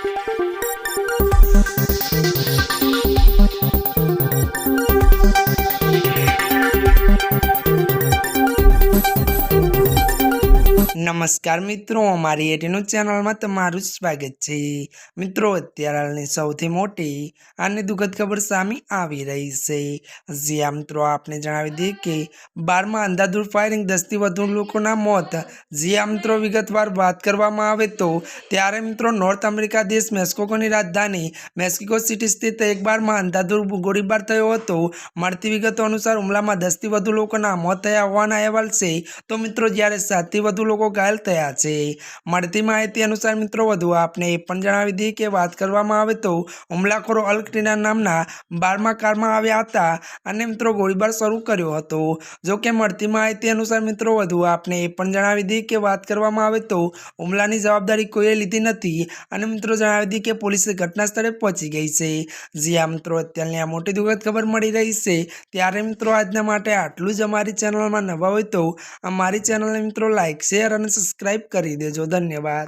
Thank you. નમસ્કાર મિત્રો, અમારી એટીનું ચેનલમાં તમારું સ્વાગત છે. મિત્રો, અત્યારે હાલની સૌથી મોટી અને દુઃખદ ખબર સામે આવી રહી છે. જ્યાં મિત્રો, આપને જણાવી દઈએ કે બારમાં અંધાધૂર ફાયરિંગ દસથી વધુ લોકોના મોત. જ્યાં મિત્રો, વિગતવાર વાત કરવામાં આવે તો ત્યારે મિત્રો, નોર્થ અમેરિકા દેશ મેક્સિકોની રાજધાની મેક્સિકો સિટી સ્થિત એક બારમાં અંધાધૂર ગોળીબાર થયો હતો. મળતી વિગતો અનુસાર હુમલામાં દસથી વધુ લોકોના મોત થયા હોવાના અહેવાલ છે. તો મિત્રો, જ્યારે સાતથી વધુ લોકો ઘાયલ થયા છે. મળતી માહિતી અનુસાર મિત્રો, વધુ આપને એ પણ જણાવી દઈએ કે વાત કરવામાં આવે તો હુમલાખોરો અલ્કટીના નામના બારમા કારમાં આવ્યા હતા અને મિત્રો ગોળીબાર શરૂ કર્યો હતો. જો કે મળતી માહિતી અનુસાર મિત્રો, વધુ આપને એ પણ જણાવી દઈએ કે વાત કરવામાં આવે તો હુમલાની જવાબદારી કોઈએ લીધી નથી અને મિત્રો જણાવી દઈએ કે પોલીસે ઘટના સ્થળે પહોંચી ગઈ છે. જ્યાં મિત્રો, અત્યારની આ મોટી દુઃખદ ખબર મળી રહી છે. ત્યારે મિત્રો, આજના માટે આટલું જ અમારી ચેનલમાં નવા હોય તો અમારી ચેનલને મિત્રો લાઇક શેર અને સબસ્ક્રાઈબ કરી દેજો. ધન્યવાદ.